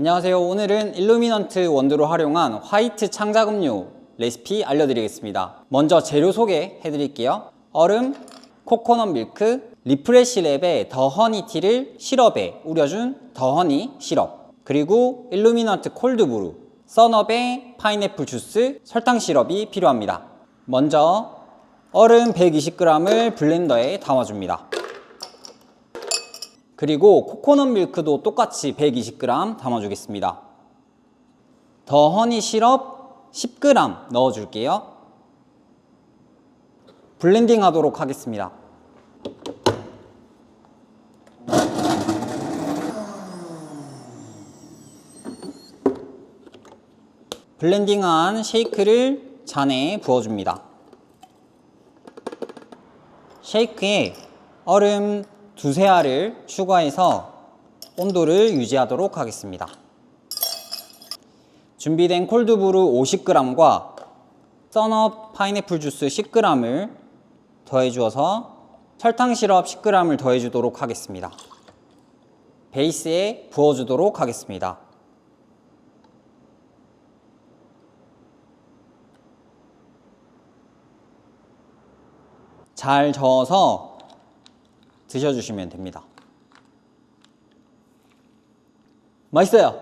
안녕하세요. 오늘은 일루미넌트 원두를 활용한 화이트 창작 음료 레시피 알려드리겠습니다. 먼저 재료 소개 해 드릴게요. 얼음, 코코넛 밀크, 리프레시 랩의 더 허니티를 시럽에 우려준 더 허니 시럽, 그리고 일루미넌트 콜드브루, 써너의 파인애플 주스, 설탕 시럽이 필요합니다. 먼저 얼음 120g을 블렌더에 담아줍니다. 그리고 코코넛 밀크도 똑같이 120g 담아주겠습니다. 더 허니 시럽 10g 넣어줄게요. 블렌딩 하도록 하겠습니다. 블렌딩한 쉐이크를 잔에 부어줍니다. 쉐이크에 얼음 두세 알을 추가해서 온도를 유지하도록 하겠습니다. 준비된 콜드브루 50g과 썬업 파인애플 주스 10g을 더해 주어서 설탕 시럽 10g을 더해 주도록 하겠습니다. 베이스에 부어 주도록 하겠습니다. 잘 저어서 드셔주시면 됩니다. 맛있어요.